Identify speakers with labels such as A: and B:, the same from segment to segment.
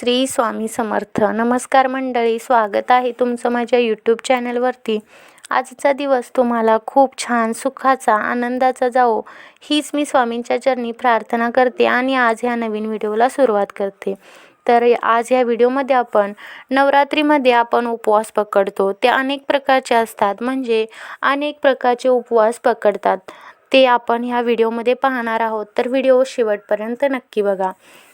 A: श्री स्वामी समर्थ. नमस्कार मंडळी स्वागत आहे तुमचं माझ्या यूट्यूब चॅनलवरती आजचा दिवस तुम्हाला खूप छान सुखाचा आनंदाचा जावो हीच मी स्वामींच्या चरणी प्रार्थना करते आणि आज ह्या नवीन व्हिडिओला सुरुवात करते. तर आज ह्या व्हिडिओमध्ये आपण नवरात्रीमध्ये आपण उपवास पकडतो. ते अनेक प्रकारचे असतात म्हणजे अनेक प्रकारचे उपवास पकडतात. ते आपण ह्या व्हिडिओमध्ये पाहणार आहोत. तर व्हिडिओ शेवटपर्यंत नक्की बघा.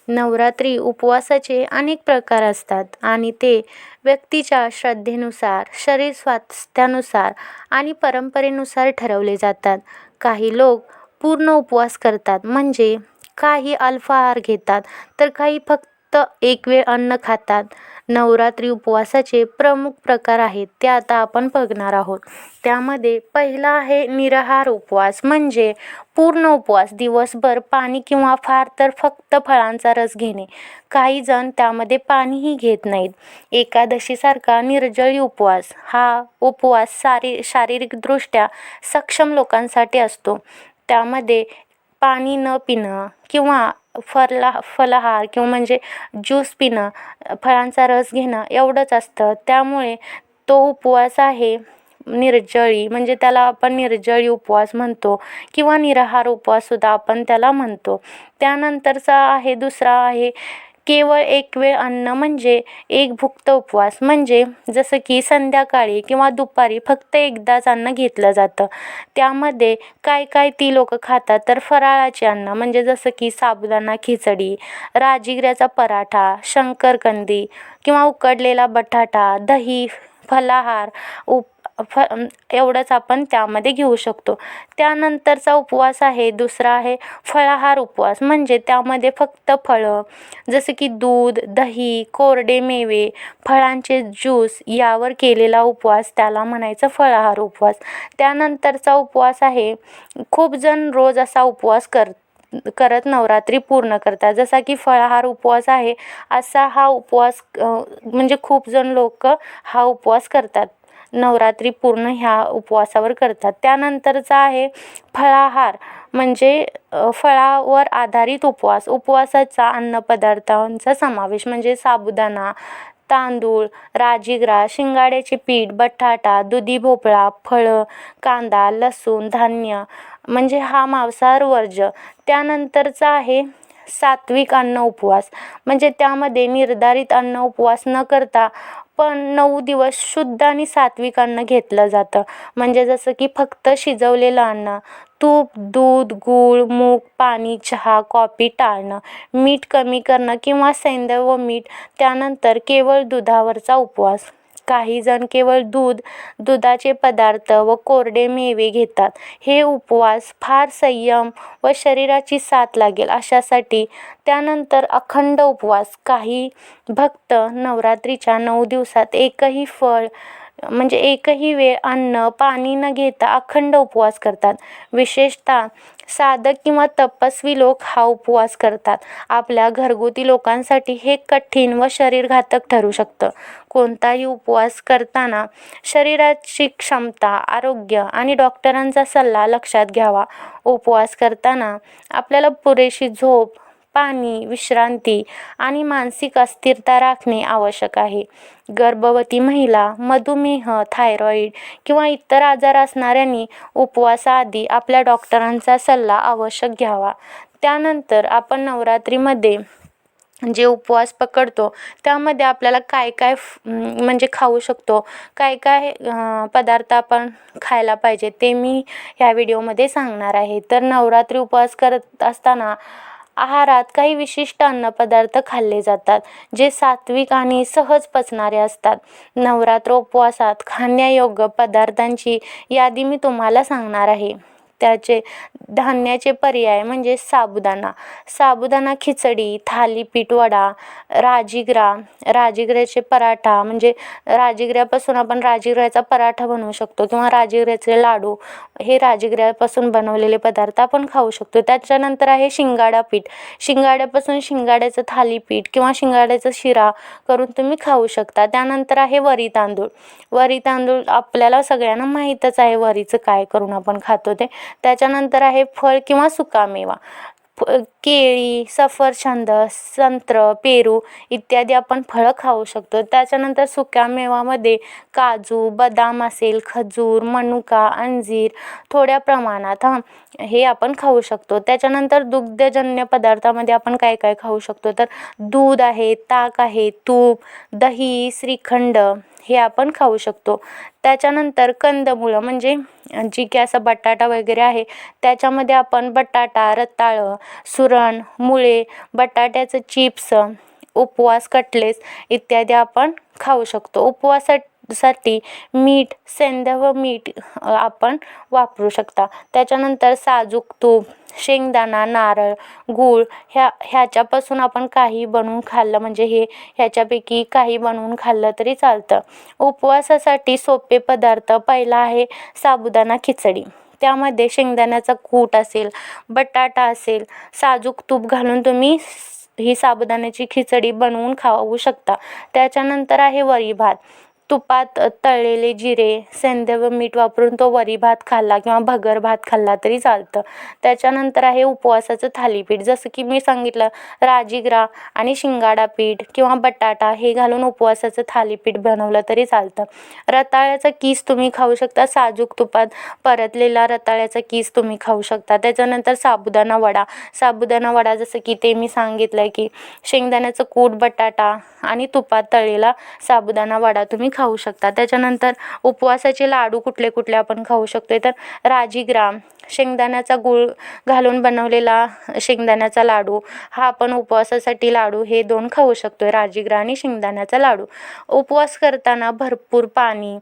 A: नवरात्री उपवासाचे अनेक प्रकार असतात आणि ते व्यक्तीच्या श्रद्धेनुसार शरीर स्वास्थ्यानुसार आणि परंपरेनुसार ठरवले जातात. काही लोक पूर्ण उपवास करतात म्हणजे काही अल्पाहार घेतात तर काही फक्त एक वेळ अन्न खातात. नवरात्री उपवासाचे प्रमुख प्रकार आहेत ते आता आपण बघणार आहोत. त्यामध्ये पहिला आहे निराहार उपवास म्हणजे पूर्ण उपवास दिवसभर पाणी किंवा फार तर फक्त फळांचा रस घेणे. काही जण त्यामध्ये पाणीही घेत नाहीत. एकादशीसारखा निर्जळी उपवास हा उपवास शारी शारीरिकदृष्ट्या सक्षम लोकांसाठी असतो. त्यामध्ये पाणी न पिणं किंवा फरला फलाहार किंवा म्हणजे ज्यूस पिणं फळांचा रस घेणं एवढंच असतं. त्यामुळे तो उपवास आहे निर्जळी म्हणजे त्याला आपण निर्जळी उपवास म्हणतो किंवा निराहार उपवाससुद्धा आपण त्याला म्हणतो. त्यानंतरचा आहे दुसरा आहे केवळ एक वेळ अन्न म्हणजे एक भुक्त उपवास. म्हणजे जसं की संध्याकाळी किंवा दुपारी फक्त एकदाच अन्न घेतलं जातं. त्यामध्ये काय काय ती लोक खातात तर फराळाचे अन्न म्हणजे जसं की साबुदाणा खिचडी राजगिऱ्याचा पराठा शंकरकंदी किंवा उकडलेला बटाटा दही फलाहार उप फ एवढंच आपण त्यामध्ये घेऊ शकतो. त्यानंतरचा उपवास आहे दुसरा आहे फळाहार उपवास. म्हणजे त्यामध्ये फक्त फळं जसं की दूध दही कोरडे मेवे फळांचे ज्यूस यावर केलेला उपवास त्याला म्हणायचं फळाहार उपवास. त्यानंतरचा उपवास आहे खूप जण रोज असा उपवास कर करत नवरात्री पूर्ण करतात. जसा की फळाहार उपवास आहे असा हा उपवास म्हणजे खूप जण लोक हा उपवास करतात. नवरात्री पूर्ण ह्या उपवासावर करतात. त्यानंतरचा आहे फळाहार म्हणजे फळावर आधारित उपवास. उपवासाचा अन्नपदार्थांचा समावेश म्हणजे साबुदाणा तांदूळ राजीगरा शिंगाड्याचे पीठ बटाटा दुधी भोपळा फळं कांदा लसूण धान्य म्हणजे हा मांसाहार वर्ज. त्यानंतरचा आहे सात्विक अन्न उपवास. म्हणजे त्यामध्ये निर्धारित अन्न उपवास न करता पण नऊ दिवस शुद्ध आणि सात्विक अन्न घेतलं जातं. म्हणजे जसं की फक्त शिजवलेलं अन्न तूप दूध गूळ मूग पाणी चहा कॉफी टाळणं मीठ कमी करणं किंवा सैंधव व मीठ त्यानंतर केवळ दुधावरचा उपवास. काही जण केवळ दूध दुधाचे पदार्थ व कोरडे मेवे घेतात. हे उपवास फार संयम व शरीराची साथ लागेल. अशासाठी त्यानंतर अखंड उपवास. काही भक्त नवरात्रीच्या नऊ दिवसात एकही फळ म्हणजे एकही वेळ अन्न पाणी न घेता अखंड उपवास करतात. विशेषतः साधक किंवा तपस्वी लोक हा उपवास करतात. आपल्या घरगुती लोकांसाठी हे कठीण व शरीरघातक ठरू शकतं. कोणताही उपवास करताना शरीराची क्षमता आरोग्य आणि डॉक्टरांचा सल्ला लक्षात घ्यावा. उपवास करताना आपल्याला पुरेशी झोप पाणी विश्रांती आणि मानसिक अस्थिरता राखणे आवश्यक आहे. गर्भवती महिला मधुमेह थायरॉईड किंवा इतर आजार असणाऱ्यांनी उपवासाआधी आपल्या डॉक्टरांचा सल्ला आवश्यक घ्यावा. त्यानंतर आपण नवरात्रीमध्ये जे उपवास पकडतो त्यामध्ये आपल्याला काय काय म्हणजे खाऊ शकतो काय काय पदार्थ आपण खायला पाहिजे ते मी ह्या व्हिडिओमध्ये सांगणार आहे. तर नवरात्री उपवास करत असताना आहारात काही विशिष्ट अन्नपदार्थ खाल्ले जातात जे सात्विक आणि सहज पचणारे असतात. नवरात्र उपवासात खाण्यायोग्य पदार्थांची यादी मी तुम्हाला सांगणार आहे. त्याचे धान्याचे पर्याय म्हणजे साबुदाणा. साबुदाणा खिचडी थालीपीठ वडा राजिगरा. राजिगऱ्याचे पराठा म्हणजे राजगिऱ्यापासून आपण राजगिऱ्याचा पराठा बनवू शकतो किंवा राजिग्र्याचे लाडू हे राजगिऱ्यापासून बनवलेले पदार्थ आपण खाऊ शकतो. त्याच्यानंतर आहे शिंगाडा पीठ. शिंगाड्यापासून शिंगाड्याचं थालीपीठ किंवा शिंगाड्याचा शिरा करून तुम्ही खाऊ शकता. त्यानंतर आहे वरी तांदूळ. वरी तांदूळ आपल्याला सगळ्यांना माहीतच आहे वरीचं काय करून आपण खातो ते. त्याच्यानंतर आहे फळ किंवा सुकामेवा. फ केळी सफरचंद संत्र पेरू इत्यादी आपण फळं खाऊ शकतो. त्याच्यानंतर सुक्या मेवामध्ये काजू बदाम असेल खजूर मनुका अंजीर थोड्या प्रमाणात हां हे आपण खाऊ शकतो. त्याच्यानंतर दुग्धजन्य पदार्थामध्ये आपण काय काय खाऊ शकतो? तर दूध आहे ताक आहे तूप दही श्रीखंड हे आपण खाऊ शकतो. त्याच्यानंतर कंदमुळं म्हणजे जी की असं बटाटा वगैरे आहे त्याच्यामध्ये आपण बटाटा रताळं सुरण मुळे बटाट्याचं चिप्स उपवास कटलेस इत्यादी आपण खाऊ शकतो. साठी मीठ सेंद्रिय मीठ आपण वापरू शकता. त्याच्यानंतर साजूक तूप शेंगदाणा नारळ गूळ ह्या ह्याच्यापासून आपण काही बनवून खाल्लं म्हणजे हे ह्याच्यापैकी काही बनवून खाल्लं तरी चालतं. उपवासासाठी सोपे पदार्थ पहिला आहे साबुदाणा खिचडी. त्यामध्ये शेंगदाण्याचा कूट असेल बटाटा असेल साजूक तूप घालून तुम्ही ही साबुदाण्याची खिचडी बनवून खाऊ शकता. त्याच्यानंतर आहे वरी भात तुपात तळलेले जिरे सेंद्रिय मीठ वापरून तो वरी भात खाल्ला किंवा भगर भात खाल्ला तरी चालतं. त्याच्यानंतर आहे उपवासाचं थालीपीठ. जसं की मी सांगितलं राजीगरा आणि शिंगाडा पीठ किंवा बटाटा हे घालून उपवासाचं थालीपीठ बनवलं तरी चालतं. रताळ्याचा कीस तुम्ही खाऊ शकता. साजूक तुपात परतलेला रताळ्याचा कीस तुम्ही खाऊ शकता. त्याच्यानंतर साबुदाणा वडा. साबुदाणा वडा जसं की ते मी सांगितलं की शेंगदाण्याचं कूट बटाटा आणि तुपात तळलेला साबुदाणा वडा तुम्ही खाऊ शकता त्याच्यानंतर उपवासाचे लाडू कुठले कुठले आपण खाऊ शकतो तर राजीग्राम शेंगदाण्याचा गूळ घालून बनवलेला शेंगदाण्याचा लाडू हा आपण उपवासासाठी लाडू हे दोन खाऊ शकतो आहे राजीग्रा आणि शेंगदाण्याचा लाडू. उपवास करताना भरपूर पाणी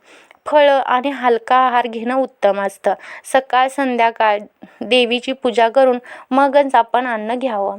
A: फळं आणि हलका आहार घेणं उत्तम असतं. सकाळ संध्याकाळ देवीची पूजा करून मगच आपण अन्न घ्यावं.